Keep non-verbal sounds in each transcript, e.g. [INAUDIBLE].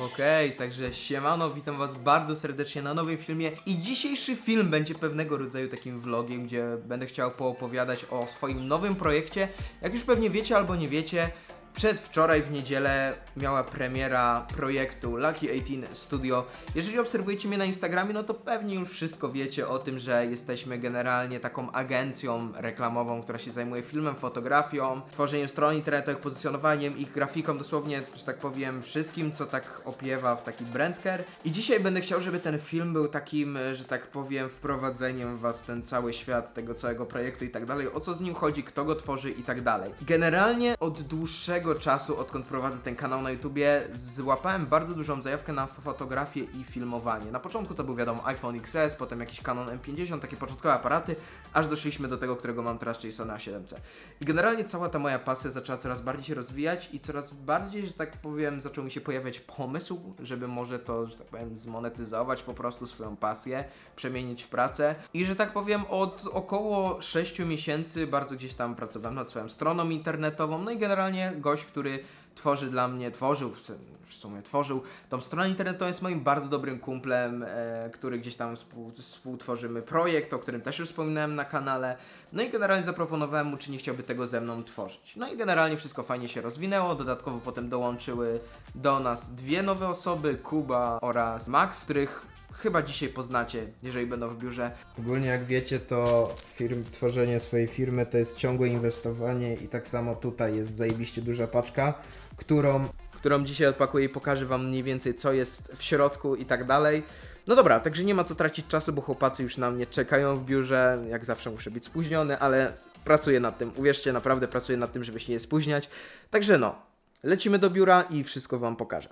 Okej, także siemano, witam was bardzo serdecznie na nowym filmie i dzisiejszy film będzie pewnego rodzaju takim vlogiem, gdzie będę chciał poopowiadać o swoim nowym projekcie. Jak już pewnie wiecie albo nie wiecie, przedwczoraj w niedzielę miała premiera projektu Lucky 18 Studio. Jeżeli obserwujecie mnie na Instagramie, no to pewnie już wszystko wiecie o tym, że jesteśmy generalnie taką agencją reklamową, która się zajmuje filmem, fotografią, tworzeniem stron internetowych, pozycjonowaniem ich, grafiką, dosłownie, że tak powiem, wszystkim, co tak opiewa w taki brandcare. I dzisiaj będę chciał, żeby ten film był takim, że tak powiem, wprowadzeniem was w ten cały świat tego całego projektu i tak dalej, o co z nim chodzi, kto go tworzy i tak dalej. Generalnie od dłuższego czasu, odkąd prowadzę ten kanał na YouTubie, złapałem bardzo dużą zajawkę na fotografię i filmowanie. Na początku to był wiadomo iPhone XS, potem jakiś Canon M50, takie początkowe aparaty, aż doszliśmy do tego, którego mam teraz, czyli Sony A7C. I generalnie cała ta moja pasja zaczęła coraz bardziej się rozwijać i coraz bardziej, że tak powiem, zaczął mi się pojawiać pomysł, żeby może to, że tak powiem, zmonetyzować po prostu swoją pasję, przemienić w pracę. I że tak powiem, od około 6 miesięcy bardzo gdzieś tam pracowałem nad swoją stroną internetową, no i generalnie gość, który tworzy dla mnie, tworzył, w sum- w sumie tworzył tą stronę internetową, jest moim bardzo dobrym kumplem, e, który gdzieś tam współ, współtworzymy projekt, o którym też już wspominałem na kanale. No i generalnie zaproponowałem mu, czy nie chciałby tego ze mną tworzyć. No i generalnie wszystko fajnie się rozwinęło, dodatkowo potem dołączyły do nas dwie nowe osoby, Kuba oraz Max, których chyba dzisiaj poznacie, jeżeli będą w biurze. Ogólnie jak wiecie, to firm, tworzenie swojej firmy to jest ciągłe inwestowanie i tak samo tutaj jest zajebiście duża paczka, którą, którą dzisiaj odpakuję i pokażę wam mniej więcej co jest w środku i tak dalej. No dobra, także nie ma co tracić czasu, bo chłopacy już na mnie czekają w biurze. Jak zawsze muszę być spóźniony, ale pracuję nad tym. Uwierzcie, naprawdę pracuję nad tym, żeby się nie spóźniać. Także no, lecimy do biura i wszystko wam pokażę.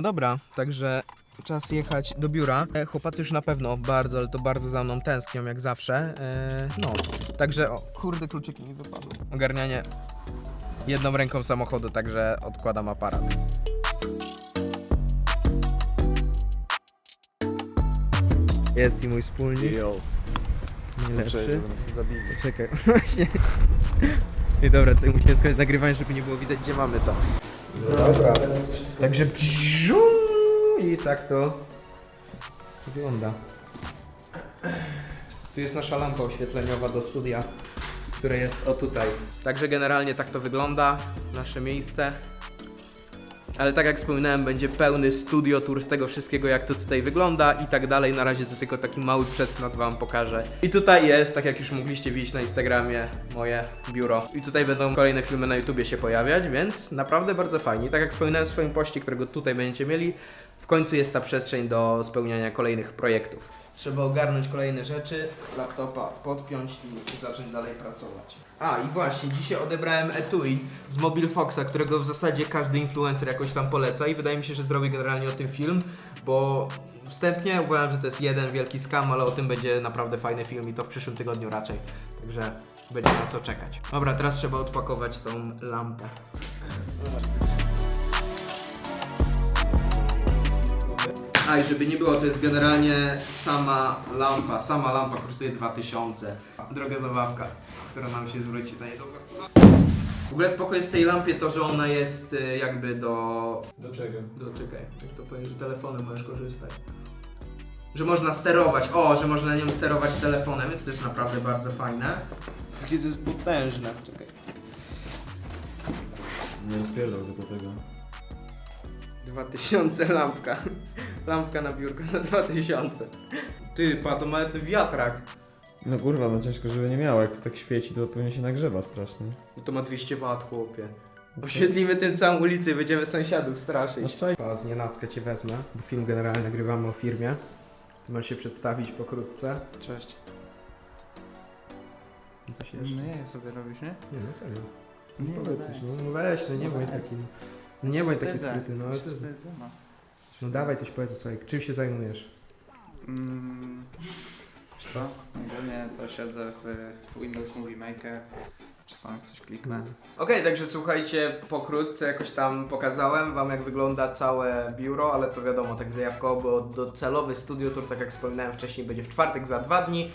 No dobra, także czas jechać do biura. E, Chłopacy już na pewno bardzo, ale to bardzo za mną tęsknią, jak zawsze. E, no, także o, kurde, kluczyki mi wypadły. Ogarnianie jedną ręką samochodu, także odkładam aparat. Jest i mój wspólnik, najlepszy. Czekaj, [LAUGHS] właśnie. I dobra, tutaj musimy skończyć nagrywanie, żeby nie było widać, gdzie mamy to. Dobra. Także bziu i tak to wygląda. Tu jest nasza lampa oświetleniowa do studia, które jest o tutaj. Także generalnie tak to wygląda, nasze miejsce. Ale tak jak wspominałem, będzie pełny studio tour z tego wszystkiego, jak to tutaj wygląda i tak dalej. Na razie to tylko taki mały przedsmak wam pokażę. I tutaj jest, tak jak już mogliście widzieć na Instagramie, moje biuro. I tutaj będą kolejne filmy na YouTubie się pojawiać, więc naprawdę bardzo fajnie. I tak jak wspominałem w swoim poście, którego tutaj będziecie mieli, w końcu jest ta przestrzeń do spełniania kolejnych projektów. Trzeba ogarnąć kolejne rzeczy, laptopa podpiąć i zacząć dalej pracować. A i właśnie, dzisiaj odebrałem etui z Mobile Foxa, którego w zasadzie każdy influencer jakoś tam poleca i wydaje mi się, że zrobię generalnie o tym film, bo wstępnie uważam, że to jest jeden wielki skam, ale o tym będzie naprawdę fajny film i to w przyszłym tygodniu raczej. Także będzie na co czekać. Dobra, teraz trzeba odpakować tą lampę. A i żeby nie było, to jest generalnie sama lampa. Sama lampa kosztuje 2000. Droga zabawka, która nam się zwróci za niedługo. W ogóle spoko jest w tej lampie to, że ona jest y, jakby do... Do czego? do czekaj, jak to powiem, że telefonem możesz korzystać. Że można sterować, o, że można nią sterować telefonem, więc to jest naprawdę bardzo fajne. Jakie to jest potężne, czekaj. Nie spierdol tylko tego. 2000 lampka. Lampka na biurko za 2000. Ty, pa, to ma wiatrak. No kurwa, no ciężko, żeby nie miało. Jak to tak świeci, to pewnie się nagrzewa strasznie. I to ma 200 W, chłopie. Oświetlimy tym całą ulicę i będziemy sąsiadów No straszyć. szczaj- Pa, z nienacka cię wezmę, bo film generalnie nagrywamy o firmie. Masz się przedstawić pokrótce. Cześć. No to się... No nie, sobie robisz, nie? Nie, no serio. Nie, Powiedz no coś, weź. no weź, no nie bądź taki... No nie bądź taki skryty, no ale to... wstydzę, no. No dawaj coś powiedz o sobie. Czym się zajmujesz? Mm, wiesz co? Ogólnie to siedzę w Windows Movie Maker. Czasami jak coś kliknę. Okej, także słuchajcie, pokrótce jakoś tam pokazałem wam jak wygląda całe biuro, ale to wiadomo, tak zajawkowo, bo docelowy studio tour, tak jak wspominałem wcześniej, będzie w czwartek za dwa dni.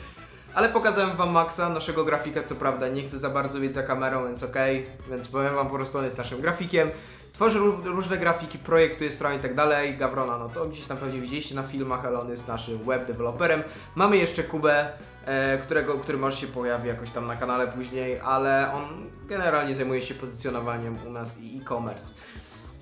Ale pokazałem wam Maxa, naszego grafika, co prawda nie chcę za bardzo mieć za kamerą, więc okej, więc powiem wam po prostu, on jest naszym grafikiem. Tworzy ró- różne grafiki, projektuje strony i tak dalej. Gawrona, no to gdzieś tam pewnie widzieliście na filmach, ale on jest naszym web developerem. Mamy jeszcze Kubę, e, którego, który może się pojawi jakoś tam na kanale później, ale on generalnie zajmuje się pozycjonowaniem u nas i e-commerce.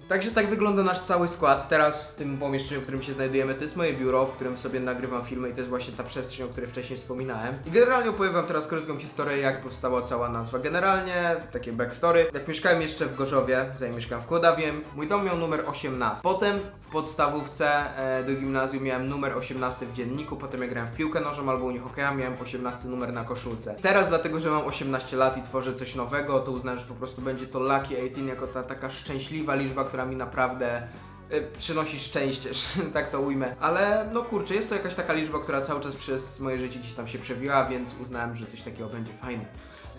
Także tak wygląda nasz cały skład. Teraz w tym pomieszczeniu, w którym się znajdujemy, to jest moje biuro, w którym sobie nagrywam filmy i to jest właśnie ta przestrzeń, o której wcześniej wspominałem. I generalnie opowiem wam teraz krótką historię, jak powstała cała nazwa. Generalnie, takie backstory. Jak mieszkałem jeszcze w Gorzowie, zanim mieszkałem w Kłodawie, mój dom miał numer 18. Potem w podstawówce e, do gimnazjum miałem numer 18 w dzienniku, potem jak grałem w piłkę nożną albo hokeja, miałem 18 numer na koszulce. Teraz dlatego, że mam 18 lat i tworzę coś nowego, to uznałem, że po prostu będzie to Lucky 18 jako ta taka szczęśliwa liczba, która mi naprawdę y, przynosi szczęście, [LAUGHS] tak to ujmę. Ale no kurczę, jest to jakaś taka liczba, która cały czas przez moje życie gdzieś tam się przewiła, więc uznałem, że coś takiego będzie fajne.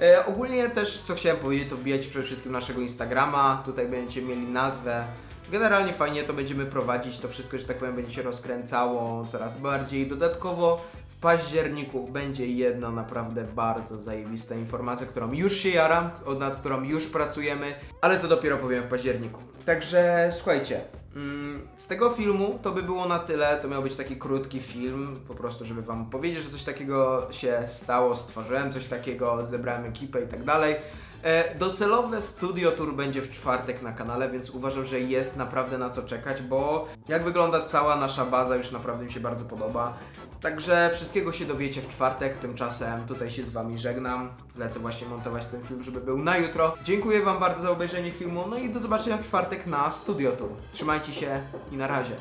E, ogólnie też, co chciałem powiedzieć, to wbijać przede wszystkim naszego Instagrama, tutaj będziecie mieli nazwę. Generalnie fajnie to będziemy prowadzić, to wszystko, że tak powiem, będzie się rozkręcało coraz bardziej. Dodatkowo październiku będzie jedna naprawdę bardzo zajebista informacja, którą już się jaram, nad którą już pracujemy, ale to dopiero powiem w październiku. Także słuchajcie, mm, z tego filmu to by było na tyle. To miał być taki krótki film, po prostu, żeby Wam powiedzieć, że coś takiego się stało, stworzyłem coś takiego, zebrałem ekipę i tak dalej. E, Docelowe studio tour będzie w czwartek na kanale, więc uważam, że jest naprawdę na co czekać, bo jak wygląda cała nasza baza już naprawdę mi się bardzo podoba. Także wszystkiego się dowiecie w czwartek, tymczasem tutaj się z Wami żegnam. Lecę właśnie montować ten film, żeby był na jutro. Dziękuję Wam bardzo za obejrzenie filmu, no i do zobaczenia w czwartek na Studio Tour. Trzymajcie się i na razie.